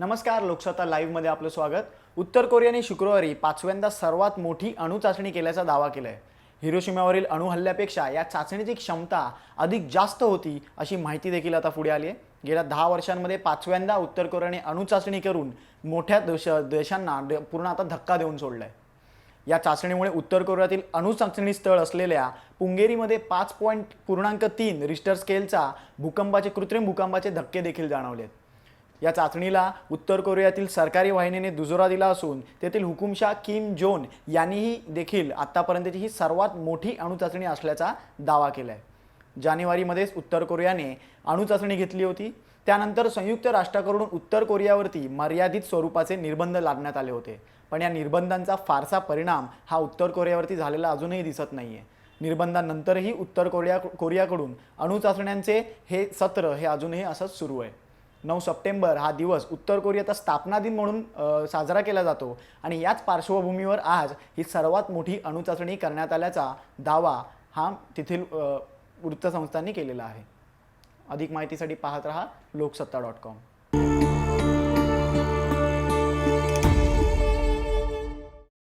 नमस्कार लोकसत्ता लाईव्हमध्ये आपलं स्वागत. उत्तर कोरियाने शुक्रवारी पाचव्यांदा सर्वात मोठी अणुचाचणी केल्याचा दावा केला आहे हिरोशिमावरील अणुहल्ल्यापेक्षा या चाचणीची क्षमता अधिक जास्त होती अशी माहिती देखील आता पुढे आली आहे. गेल्या दहा वर्षांमध्ये पाचव्यांदा उत्तर कोरियाने अणुचाचणी करून मोठ्या देश देशांना पूर्ण आता धक्का देऊन सोडलाय. या चाचणीमुळे उत्तर कोरियातील अणुचाचणी स्थळ असलेल्या पुंगेरीमध्ये पाच पॉईंट पूर्णांक तीन रिस्टर स्केलचा भूकंपाचे कृत्रिम भूकंपाचे धक्के देखील जाणवलेत. या चाचणीला उत्तर कोरियातील सरकारी वाहिनीने दुजोरा दिला असून तेथील हुकुमशाह किम जोन यांनीही देखील आत्तापर्यंतची ही सर्वात मोठी अणुचाचणी असल्याचा दावा केला आहे जानेवारीमध्येच उत्तर कोरियाने अणुचाचणी घेतली होती. त्यानंतर संयुक्त राष्ट्राकडून उत्तर कोरियावरती मर्यादित स्वरूपाचे निर्बंध लादण्यात आले होते. पण या निर्बंधांचा फारसा परिणाम हा उत्तर कोरियावरती झालेला अजूनही दिसत नाही आहे निर्बंधानंतरही उत्तर कोरिया कोरियाकडून अणुचाचण्यांचे हे सत्र हे अजूनही असंच सुरू आहे. नऊ सप्टेंबर हा दिवस उत्तर कोरियाचा स्थापना दिन म्हणून साजरा केला जातो. आणि याच पार्श्वभूमीवर आज ही सर्वात मोठी अणुचाचणी करण्यात आल्याचा दावा हा तेथील वृत्तसंस्थांनी केलेला आहे. अधिक माहितीसाठी पाहत रहा लोकसत्ता डॉट कॉम.